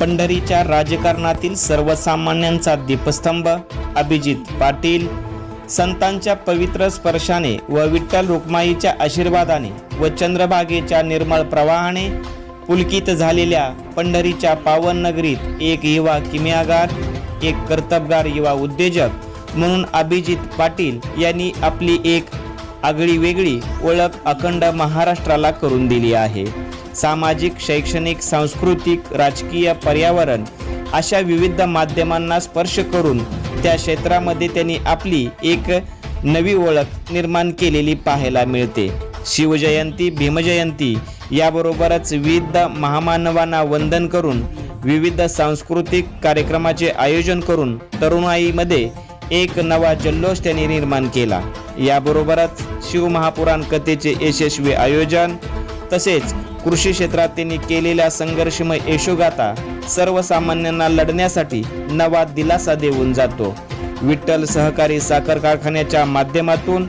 पंढरीच्या राजकारणातील सर्वसामान्यांचा दीपस्तंभ अभिजित पाटील संतांच्या पवित्र स्पर्शाने व विठ्ठल रुक्माईच्या आशीर्वादाने व चंद्रभागेच्या निर्मळ प्रवाहाने पुलकित झालेल्या पंढरीच्या पावन नगरीत एक युवा किमियागार एक कर्तबगार युवा उद्योजक म्हणून अभिजित पाटील यांनी आपली एक आगळी वेगळी ओळख अखंड महाराष्ट्राला करून दिली आहे. सामाजिक शैक्षणिक सांस्कृतिक राजकीय पर्यावरण अशा विविध माध्यमांना स्पर्श करून त्या क्षेत्रामध्ये त्यांनी आपली एक नवी ओळख निर्माण केलेली पाहायला मिळते. शिवजयंती भीमजयंती याबरोबरच विविध महामानवांना वंदन करून विविध सांस्कृतिक कार्यक्रमाचे आयोजन करून तरुणाईमध्ये एक नवा जल्लोष त्यांनी निर्माण केला. याबरोबरच शिवमहापुराण कथेचे यशस्वी आयोजन तसेच कृषी क्षेत्रात त्यांनी केलेल्या संघर्षमय यशोगाथा सर्वसामान्यांना लढण्यासाठी नवा दिलासा देऊन जातो. विठ्ठल सहकारी साखर कारखान्याच्या माध्यमातून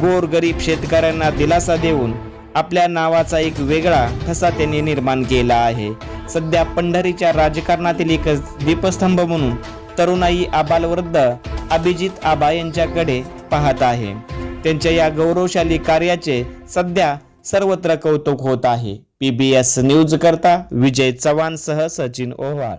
गोर गरीब शेतकऱ्यांना दिलासा देऊन आपल्या नावाचा एक वेगळा ठसा त्यांनी निर्माण केला आहे. सध्या पंढरीच्या राजकारणातील एक दीपस्तंभ म्हणून तरुणाई आबालवृद्ध अभिजित आबा यांच्याकडे पाहत आहे. त्यांच्या या गौरवशाली कार्याचे सध्या सर्वत्र कौतुक होत आहे. पीबीएस न्यूज करता विजय चव्हाण सह सचिन ओव्हाळ